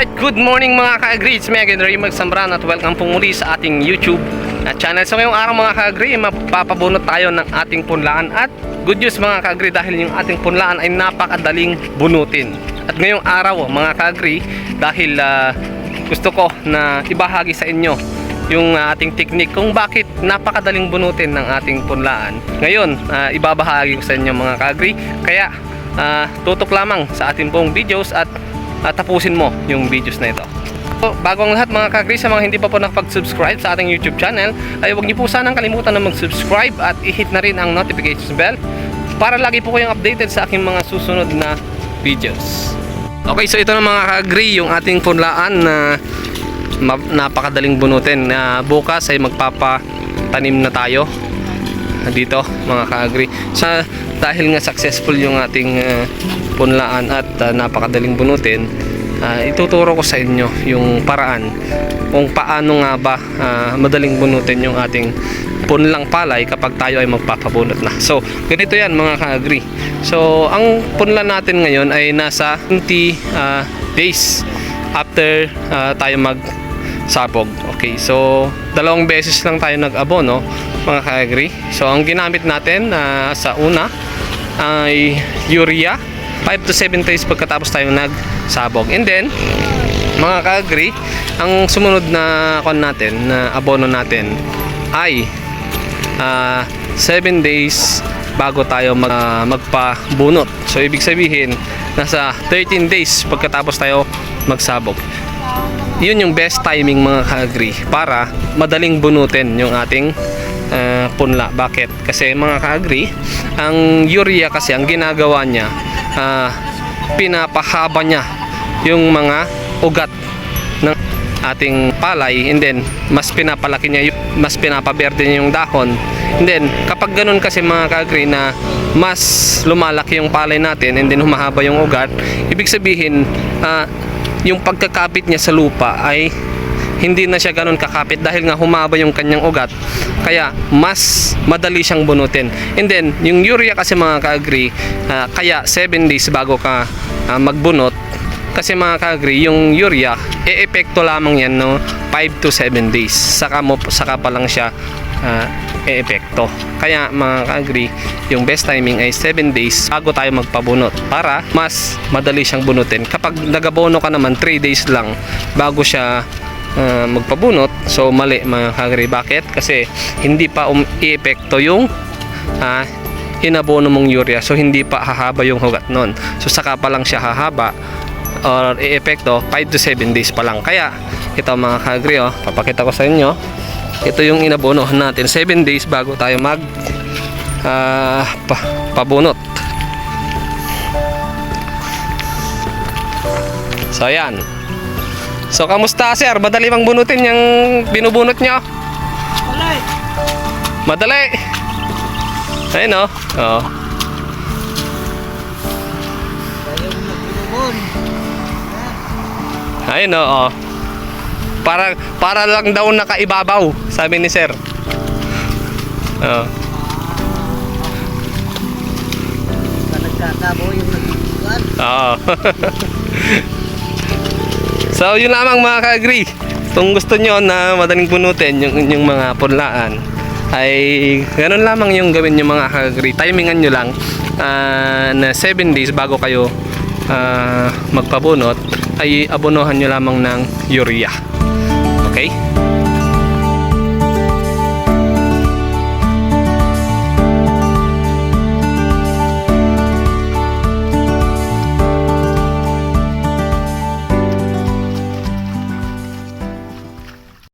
Alright, good morning mga ka-agree. It's me again, Ray Magsambran at welcome po muli sa ating YouTube at channel. So ngayong araw mga ka-agree, mapapabunot tayo ng ating punlaan at good news mga ka-agree dahil yung ating punlaan ay napakadaling bunutin. At ngayong araw mga ka-agree, dahil ah, gusto ko na ibahagi sa inyo yung ah, ating technique kung bakit napakadaling bunutin ng ating punlaan. Ngayon, ah, ibabahagi ko sa inyo mga ka-agree. Kaya ah, tutok lamang sa ating pong videos at at tapusin mo yung videos na ito. So, bago ang lahat mga kagri sa mga hindi pa po nakapag-subscribe sa ating YouTube channel, ay huwag niyo po sanang kalimutan na mag-subscribe at i-hit na rin ang notification bell para lagi po kayong updated sa aking mga susunod na videos. Okay, so ito na mga kagri yung ating punlaan na napakadaling bunutin na bukas ay magpapatanim na tayo dito mga ka-agree sa dahil nga successful yung ating uh, punlaan at uh, napakadaling bunutin uh, ituturo ko sa inyo yung paraan kung paano nga ba uh, madaling bunutin yung ating punlang palay kapag tayo ay magpapabunot na so ganito yan mga ka-agree so ang punla natin ngayon ay nasa 20 uh, days after uh, tayo mag sabog. Okay, so dalawang beses lang tayo nag-abono, mga ka-agree. So ang ginamit natin ah, sa una ay urea 5 to 7 days pagkatapos tayo nagsabog. And then mga ka-agree, ang sumunod na kon natin na abono natin ay 7 days bago tayo mag, ah, magpabunot. So ibig sabihin nasa 13 days pagkatapos tayo magsabog yun yung best timing mga ka-agree para madaling bunutin yung ating uh, punla. Bakit? Kasi mga ka-agree, ang urea kasi ang ginagawa niya, uh, pinapahaba niya yung mga ugat ng ating palay and then mas pinapalaki niya mas pinapaberde niya yung dahon and then kapag ganun kasi mga ka-agree na mas lumalaki yung palay natin and then humahaba yung ugat ibig sabihin ah, yung pagkakapit niya sa lupa ay hindi na siya ganun kakapit dahil nga humaba yung kanyang ugat. Kaya mas madali siyang bunutin. And then yung urea kasi mga ka-agree ah, kaya 7 days bago ka ah, magbunot. Kasi mga ka-agree yung urea e-epekto lamang yan no? 5 to 7 days. Saka mo saka pa lang siya ah, e-epekto. Kaya mga ka-agree yung best timing ay 7 days bago tayo magpabunot para mas madali siyang bunutin. Kapag nagabono ka naman 3 days lang bago siya ah, magpabunot. So mali mga ka-agree bakit kasi hindi pa um, i-epekto yung ah, inabono mong urea. So hindi pa hahaba yung hugat nun. So saka pa lang siya hahaba or i-epekto 5 to 7 days pa lang. Kaya ito mga ka-agree oh, papakita ko sa inyo. Ito yung inabonohan natin 7 days bago tayo mag ah, pa, pabunot. So ayan so kamusta sir madali bang bunutin yung binubunot nyo Walay. madali ayun oh, oh. Ayaw mo magbubon. Ayun oo. Para para lang daw nakaibabaw, sabi ni Sir. Oo. Ka nagkakabo yung nagbubuan. Oo. So, yun lamang mga ka-agree. Kung gusto nyo na madaling punutin yung, yung mga punlaan, ay ganun lamang yung gawin nyo mga ka-agree. Timingan nyo lang ah, na 7 days bago kayo ah, magpabunot, ay abonohan nyo lamang ng urea. Okay?